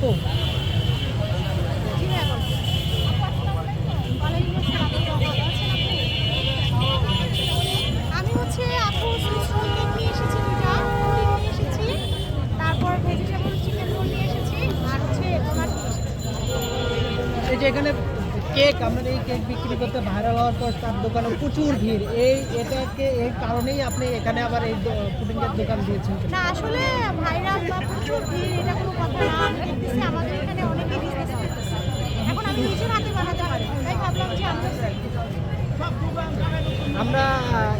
আপনি? আমি হচ্ছে আপু সুইস নিয়ে এসেছি দুটা পুডিং নিয়ে এসেছি তারপর ভেজিটেবল চিকেন রোল নিয়ে এসেছি আর হচ্ছে ডোনাট নিয়ে এসেছি এই যে এখানে কেক আমাদের এই কেক বিক্রি করতে ভাইরাল হওয়ার পর তার দোকানে প্রচুর ভিড়। এই এটাকে এই কারণেই আপনি এখানে আবার এই পুডিংয়ের দোকান দিয়েছেন না আসলে ভাইরাল বা প্রচুর ভিড় এটা কোনো কথা না। দেখতেছি আমাদের এখানে অনেকেই বিজনেস করতেছে। এখন আমি নিজের হাতে বানাতে পারি তাই ভাবলাম যে আমরা আমরা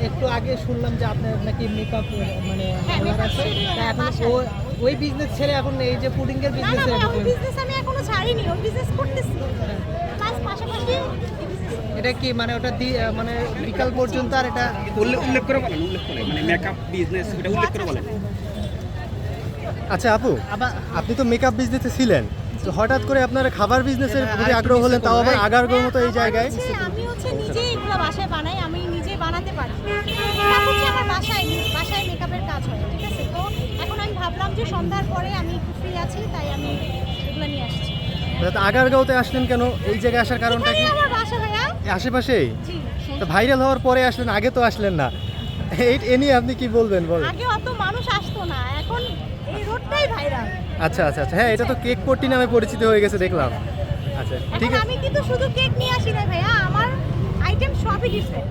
একটু আগে শুনলাম যে আপনার নাকি মেকআপ মানে হ্যাঁ, আছে। এখন ওই বিজনেস ছেড়ে এখন এই যে পুডিংয়ের বিজনেসে আমি এটা কি মানে ওটা মানে বিকাল পর্যন্ত আর এটা উল্লেখ উল্লেখ করে বলেন উল্লেখ করে। মানে মেকআপ বিজনেস এটা উল্লেখ করে বলেন। আচ্ছা আপু আপনি তো মেকআপ বিজনেসে ছিলেন। তো হঠাৎ করে আপনার খাবার বিজনেসের এটা প্রতি আগ্রহ হলেন তাও আবার নিচে আগার মতো এই হ্যাঁ, জায়গায়? আমি হচ্ছে নিজে এগুলো বাসায় বানাই আমি নিজে বানাতে পারি। মেকআপ হচ্ছে আমার বাসায় বাসায় মেকআপের কাজ হয় ঠিক আছে? তো এখন আমি ভাবলাম যে সন্ধ্যার পরে আমি একটু ফ্রি আছি তাই আমি এগুলো নিয়ে আসছি। আগারগাঁওতে আসলেন কেন? এই জায়গায় আসার কারণটা কি? আমার বাসা আশেপাশেই? জি তো ভাইরাল হওয়ার পরে আসলেন আগে তো আসলেন না। এই এ নিয়ে আপনি কি বলবেন বলেন। আগে অত মানুষ আসতো না এখন এই রোডটাই ভাইরাল। আচ্ছা আচ্ছা আচ্ছা। হ্যাঁ এটা তো কেক পট্টি নামে পরিচিত হয়ে গেছে দেখলাম। আচ্ছা ঠিক আছে। আমি কিন্তু শুধু কেক নিয়ে আসি না ভাইয়া আমার আইটেম সবই ডিফারেন্ট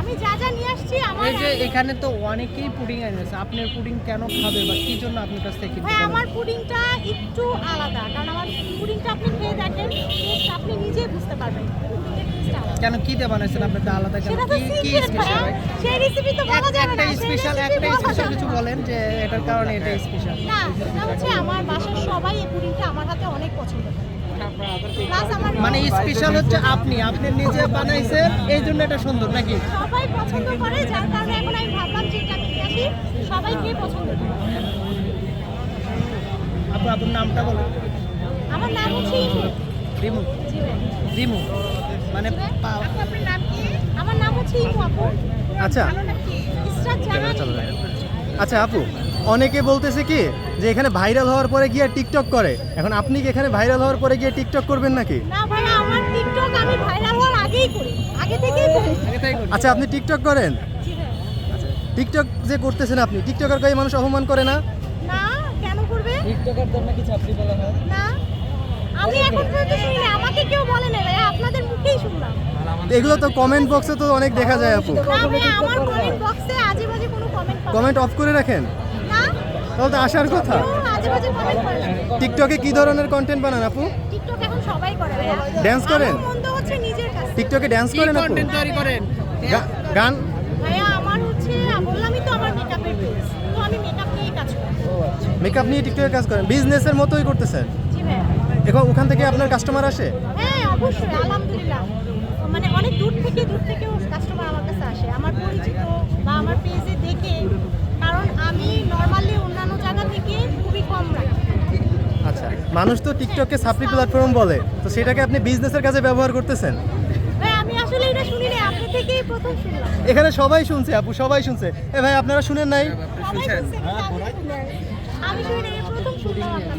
আমি যা যা নিয়ে আসছি আমার এই যে এখানে তো অনেকেই পুডিং এনেছে আপনার পুডিং কেন খাবে বা কি জন্য আপনার কাছ থেকে কিনতে আমার পুডিংটা একটু আলাদা কারণ আমার পুডিংটা আপনি খেয়ে দেখেন টেস্ট আপনি নিজেই বুঝতে পারবেন। কেন কি দিয়ে বানাইছেন আপনারটা আলাদা কেন? কি কি স্পেশাল সেই রেসিপি তো বলা যাবে একটা না সেই স্পেশাল একটা স্পেশাল কিছু বলেন যে এটার কারণে এটা স্পেশাল না সেটা হচ্ছে আমার বাসার সবাই এই পুডিংটা আমার হাতে অনেক পছন্দ করে। মানে স্পেশাল হচ্ছে আপনি আপনি নিজে বানাইছেন এই জন্য এটা সুন্দর নাকি? সবাই পছন্দ করে যার কারণে এখন আমি ভাবলাম যে এটা নিয়ে আসি সবাই খেয়ে পছন্দ করে। আপু আপনার নামটা বলুন। আমার নাম হচ্ছে ইমু রিমু। রিমু। মানে জি ভাই। পা- আপু আপনার নাম কি? আমার নাম হচ্ছে আচ্ছা। নাকি আচ্ছা আপু অনেকে বলতেছে কি যে এখানে ভাইরাল হওয়ার পরে গিয়ে টিকটক করে। এখন আপনি কি এখানে ভাইরাল হওয়ার পরে গিয়ে টিকটক করবেন নাকি? না ভাইয়া আমার টিকটক আমি ভাইরাল হওয়ার আগেই করি। আগে থেকেই করি। আগে থেকে করি। আচ্ছা আপনি টিকটক করেন? টিকটক যে করতেছেন আপনি টিকটকের কই মানুষ অপমান করে না? না কেন করবে? টিকটকের জন্য কি চাকরি বলা হয়? না। আমি এখন পর্যন্ত শুনি না, আমাকে কেউ বলে না ভাইয়া আপনাদের মুখেই শুনলাম। এগুলো তো কমেন্ট বক্সে তো অনেক দেখা যায় আপু। না আমার কমেন্ট বক্সে আজে বাজে কোনো কমেন্ট কমেন্ট অফ করে রাখেন? না। তাহলে তো আসার কথা। আজে বাজে কমেন্ট করে টিকটকে কি ধরনের কন্টেন্ট বানান আপু? টিকটক এখন সবাই করে ভাইয়া। Dance করেন? মন্দ হচ্ছে নিজের কাছে। টিকটকে ড্যান্স করেন আপু? কন্টেন্ট তৈরি করেন? গান? ভাইয়া আমার হচ্ছে বললামই তো আমার মেকআপের পেজ তো আমি মেকআপ নিয়েই কাজ করি। মেকআপ নিয়ে টিকটকে কাজ করেন? বিজনেসের মতোই করতেছেন? জি ভাইয়া। এখন ওখান থেকে আপনার কাস্টমার আসে? হ্যাঁ অবশ্যই আলহামদুলিল্লাহ। মানে অনেক দূর থেকে দূর থেকেও কাস্টমার আমার কাছে আসে। আমার পরিচিত বা আমার পেজে দেখে কারণ আমি নর্মালি অন্যান্য জায়গা থেকে খুবই কম রাখি। আচ্ছা মানুষ তো টিকটককে সাপ্লি প্ল্যাটফর্ম বলে। তো সেটাকে আপনি বিজনেসের কাজে ব্যবহার করতেছেন? আমি আসলে এটা শুনি আপনি থেকেই প্রথম শুনলাম। এখানে সবাই শুনছে আপু সবাই শুনছে। এ ভাই আপনারা শুনেন নাই? আমি প্রথম শুনলাম আপনার।